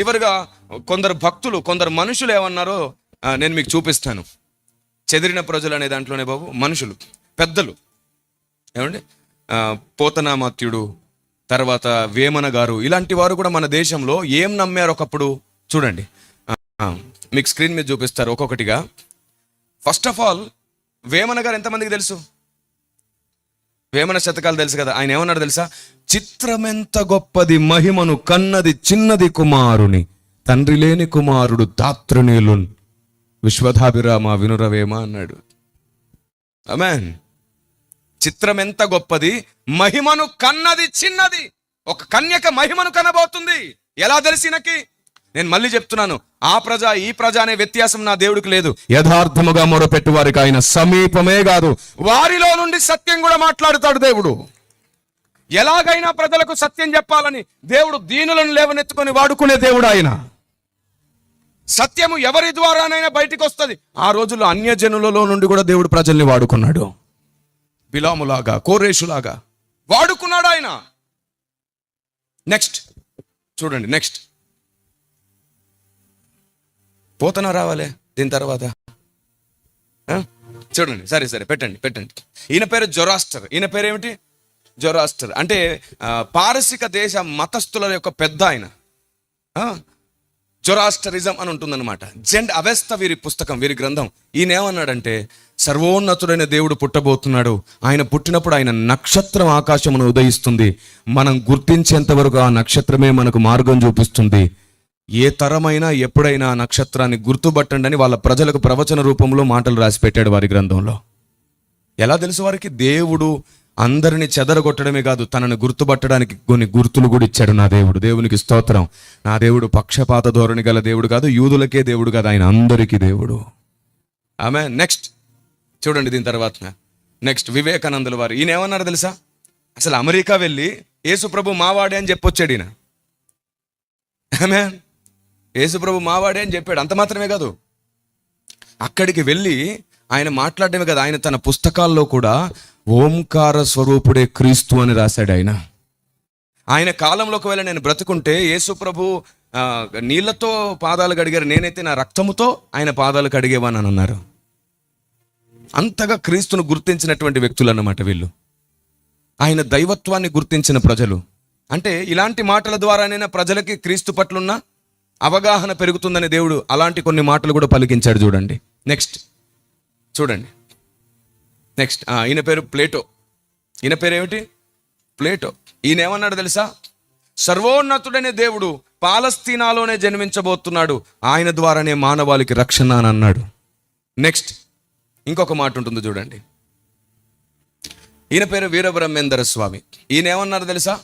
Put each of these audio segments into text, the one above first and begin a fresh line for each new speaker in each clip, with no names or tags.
చివరిగా కొందరు భక్తులు కొందరు మనుషులు ఏమన్నారో నేను మీకు చూపిస్తాను. చెదిరిన ప్రజలు అనే దాంట్లోనే బాబు మనుషులు పెద్దలు. ఏమండి? పోతనామాత్యుడు తర్వాత వేమన గారు ఇలాంటి వారు కూడా మన దేశంలో ఏం నమ్మారు ఒకప్పుడు? చూడండి. మీకు స్క్రీన్ మీద చూపిస్తారు ఒక్కొక్కటిగా. ఫస్ట్ ఆఫ్ ఆల్ వేమన గారు ఎంతమందికి తెలుసు? వేమన శతకాలు తెలుసు కదా. ఆయన ఏమన్నాడు తెలుసా? చిత్రమెంత గొప్పది మహిమను కన్నది చిన్నది కుమారుని తండ్రి లేని కుమారుడు తాత్రనీలున్ విశ్వధాభిరామ వినురవేమ అన్నాడు. అమెన్ చిత్రం ఎంత గొప్పది మహిమను కన్నది చిన్నది. ఒక కన్యక మహిమను కనబోతుంది. ఎలా తెలిసినకి? నేను మళ్ళీ చెప్తున్నాను ఆ ప్రజ ఈ ప్రజ అనే వ్యత్యాసం నా దేవుడికి లేదు. యథార్థముగా మొరపెట్టు వారికి ఆయన సమీపమే కాదు. వారిలో నుండి సత్యం కూడా మాట్లాడుతాడు దేవుడు. ఎలాగైనా ప్రజలకు సత్యం చెప్పాలని దేవుడు దీనులను లేవనెత్తుకొని వాడుకునే దేవుడు ఆయన. సత్యము ఎవరి ద్వారానైనా బయటికి వస్తుంది. ఆ రోజుల్లో అన్యజనులలో నుండి కూడా దేవుడు ప్రజల్ని వాడుకున్నాడు. బిలాములాగా కోరేషులాగా వాడుకున్నాడు ఆయన. నెక్స్ట్ చూడండి నెక్స్ట్ పోతన రావాలే దీని తర్వాత? చూడండి సరే సరే పెట్టండి పెట్టండి. ఈయన పేరు జొరాస్టర్. ఈయన పేరు ఏమిటి జొరాస్టర్. అంటే పారసిక దేశ మతస్థుల యొక్క పెద్ద ఆయన. జొరాస్టరిజం అని ఉంటుందన్నమాట. జెండ్ అవెస్త వీరి పుస్తకం వీరి గ్రంథం. ఈయన ఏమన్నాడంటే సర్వోన్నతుడైన దేవుడు పుట్టబోతున్నాడు. ఆయన పుట్టినప్పుడు ఆయన నక్షత్రం ఆకాశమును ఉదయిస్తుంది. మనం గుర్తించేంత వరకు ఆ నక్షత్రమే మనకు మార్గం చూపిస్తుంది. ఏ తరమైనా ఎప్పుడైనా నక్షత్రాన్ని గుర్తుపట్టండి అని వాళ్ళ ప్రజలకు ప్రవచన రూపంలో మాటలు రాసి పెట్టాడు వారి గ్రంథంలో. ఎలా తెలుసు వారికి? దేవుడు అందరిని చెదరగొట్టడమే కాదు తనను గుర్తుపట్టడానికి కొన్ని గుర్తులు కూడా ఇచ్చాడు నా దేవుడు. దేవునికి స్తోత్రం. నా దేవుడు పక్షపాత ధోరణి గల దేవుడు కాదు యూదులకే దేవుడు కాదు ఆయన అందరికీ దేవుడు. ఆమె నెక్స్ట్. చూడండి దీని తర్వాత. నెక్స్ట్. వివేకానందుల వారు. ఈయన ఏమన్నారు తెలుసా? అసలు అమెరికా వెళ్ళి యేసుప్రభు మావాడే అని చెప్పొచ్చాడు ఈయన. ఆమె యేసుప్రభు మావాడే అని చెప్పాడు. అంత మాత్రమే కాదు. అక్కడికి వెళ్ళి ఆయన మాట్లాడమే కదా. ఆయన తన పుస్తకాల్లో కూడా ఓంకార స్వరూపుడే క్రీస్తు అని రాశాడు ఆయన. ఆయన కాలంలో ఒకవేళ నేను బ్రతుకుంటే యేసుప్రభు నీళ్ళతో పాదాలు కడిగారు. నేనైతే నా రక్తముతో ఆయన పాదాలు కడిగేవాని అని అన్నారు. అంతగా క్రీస్తును గుర్తించినటువంటి వ్యక్తులు అన్నమాట వీళ్ళు. ఆయన దైవత్వాన్ని గుర్తించిన ప్రజలు. అంటే ఇలాంటి మాటల ద్వారానైనా ప్రజలకి క్రీస్తు పట్లున్న అవగాహన పెరుగుతుందని దేవుడు అలాంటి కొన్ని మాటలు కూడా పలికించాడు చూడండి. నెక్స్ట్ చూడండి. నెక్స్ట్ ఈయన పేరు ప్లేటో. ఈయన పేరు ఏమిటి? ప్లేటో. ఈయన ఏమన్నాడు తెలుసా? సర్వోన్నతుడైన దేవుడు పాలస్తీనాలోనే జన్మించబోతున్నాడు. ఆయన ద్వారానే మానవాళికి రక్షణ అని అన్నాడు. నెక్స్ట్ ఇంకొక మాట ఉంటుంది చూడండి. ఈయన పేరు వీరబ్రహ్మేందర స్వామి. ఈయన ఏమన్నారు తెలుసా?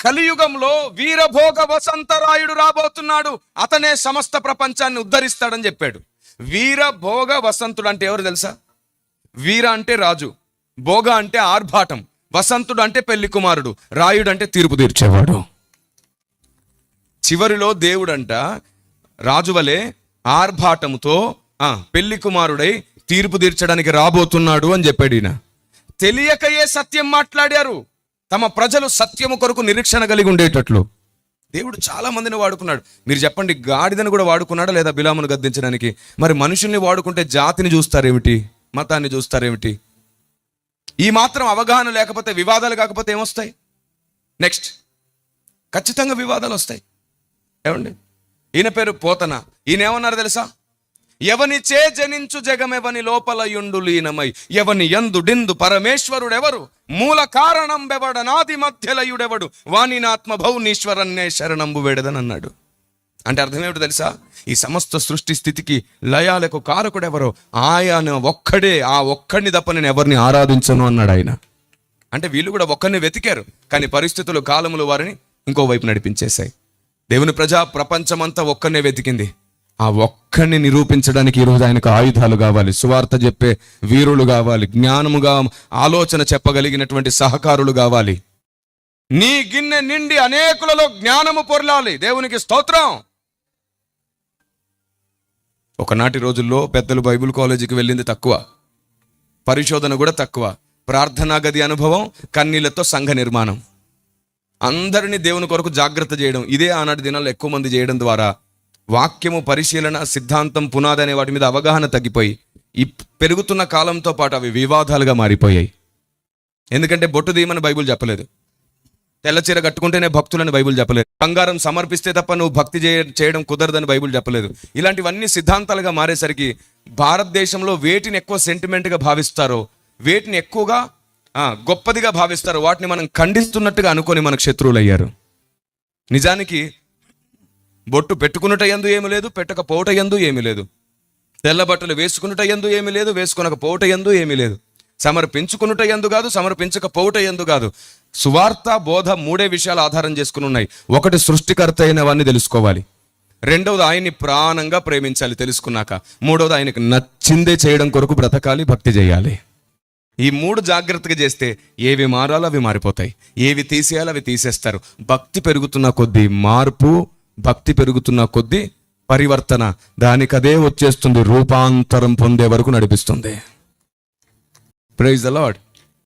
కలియుగంలో వీరభోగ వసంతరాయుడు రాబోతున్నాడు. అతనే సమస్త ప్రపంచాన్ని ఉద్ధరిస్తాడని చెప్పాడు. వీరభోగ వసంతుడు అంటే ఎవరు తెలుసా? వీర అంటే రాజు భోగ అంటే ఆర్భాటం వసంతుడు అంటే పెళ్ళి కుమారుడు రాయుడు అంటే తీర్పు తీర్చేవాడు. చివరిలో దేవుడంట రాజువలే ఆర్భాటముతో ఆ పెళ్ళి కుమారుడై తీర్పు తీర్చడానికి రాబోతున్నాడు అని చెప్పాడు ఈయన. తెలియకయే సత్యం మాట్లాడారు. తమ ప్రజలు సత్యము కొరకు నిరీక్షణ కలిగి ఉండేటట్లు. దేవుడు చాలా మందిని వాడుకున్నాడు. మీరు చెప్పండి గాడిదను కూడా వాడుకున్నాడా లేదా బిలామును గద్దించడానికి? మరి మనుషుల్ని వాడుకుంటే జాతిని చూస్తారేమిటి? మతాన్ని చూస్తారేమిటి? ఈ మాత్రం అవగాహన లేకపోతే వివాదాలు కాకపోతే ఏమొస్తాయి? నెక్స్ట్ ఖచ్చితంగా వివాదాలు వస్తాయి. ఏమండి? ఈయన పేరు పోతన. ఈయన ఏమన్నారు తెలుసా? ఎవని చే జనించు జగమెవని లోపల యుండు లీనమై ఎవని యందు డిందు పరమేశ్వరుడెవరు? మూల కారణం బెవడనాది మధ్యలయుడెవడు? వాని నాత్మ భౌనీశ్వరన్నే శరణంబు వేడదనన్నాడు. అంటే అర్థమేమిటి తెలుసా? ఈ సమస్త సృష్టి స్థితికి లయాలకు కారకుడెవరో ఆయన ఒక్కడే ఆ ఒక్కడిని తప్ప నేను ఎవరిని ఆరాధించను అన్నాడు ఆయన. అంటే వీళ్ళు కూడా ఒక్కరిని వెతికారు కానీ పరిస్థితులు కాలములు వారిని ఇంకో వైపు నడిపించేశాయి. దేవుని ప్రజా ప్రపంచమంతా ఒక్కరినే వెతికింది. ఆ ఒక్క ఒక్కడిని నిరూపించడానికి ఈరోజు ఆయనకు ఆయుధాలు కావాలి సువార్త చెప్పే వీరులు కావాలి జ్ఞానముగా ఆలోచన చెప్పగలిగినటువంటి సహకారులు కావాలి. నీ గిన్నె నిండి అనేకులలో జ్ఞానము పొరలాలి. దేవునికి స్తోత్రం. ఒకనాటి రోజుల్లో పెద్దలు బైబిల్ కాలేజీకి వెళ్ళింది తక్కువ. పరిశోధన కూడా తక్కువ. ప్రార్థనా గది అనుభవం కన్నీళ్ళతో సంఘ నిర్మాణం. అందరినీ దేవుని కొరకు జాగ్రత్త చేయడం ఇదే ఆనాటి దినాల్లో ఎక్కువ మంది చేయడం ద్వారా వాక్యము పరిశీలన సిద్ధాంతం పునాది అనే వాటి మీద అవగాహన తగ్గిపోయి ఈ పెరుగుతున్న కాలంతో పాటు అవి వివాదాలుగా మారిపోయాయి. ఎందుకంటే బొట్టు దీయమని బైబిల్ చెప్పలేదు. తెల్ల చీర కట్టుకుంటేనే భక్తులని బైబిల్ చెప్పలేదు. బంగారం సమర్పిస్తే తప్ప నువ్వు భక్తి చేయ చేయడం కుదరదని బైబిల్ చెప్పలేదు. ఇలాంటివన్నీ సిద్ధాంతాలుగా మారేసరికి భారతదేశంలో వేటిని ఎక్కువ సెంటిమెంట్గా భావిస్తారో వేటిని ఎక్కువగా గొప్పదిగా భావిస్తారో వాటిని మనం ఖండిస్తున్నట్టుగా అనుకొని మనకు శత్రువులు అయ్యారు నిజానికి బొట్టు పెట్టుకున్నట ఎందు ఏమి లేదు పెట్టకపోవట ఎందు ఏమి లేదు. తెల్ల బట్టలు వేసుకున్నట ఎందు ఏమీ లేదు వేసుకునకపోవట ఎందు ఏమి లేదు. సమర్పించుకున్నట ఎందు కాదు సమర్పించకపోవట ఎందు కాదు. సువార్త బోధ మూడే విషయాలు ఆధారం చేసుకుని ఉన్నాయి. ఒకటి సృష్టికర్త అయినవన్నీ తెలుసుకోవాలి. రెండవది ఆయన్ని ప్రాణంగా ప్రేమించాలి తెలుసుకున్నాక. మూడవది ఆయనకు నచ్చిందే చేయడం కొరకు బ్రతకాలి భక్తి చేయాలి. ఈ మూడు జాగ్రత్తగా చేస్తే ఏవి మారాలో అవి మారిపోతాయి. ఏవి తీసేయాలో అవి తీసేస్తారు. భక్తి పెరుగుతున్న కొద్దీ మార్పు భక్తి పెరుగుతున్న కొద్దీ పరివర్తన దానికదే వచ్చేస్తుంది రూపాంతరం పొందే వరకు నడిపిస్తుంది. Praise the lord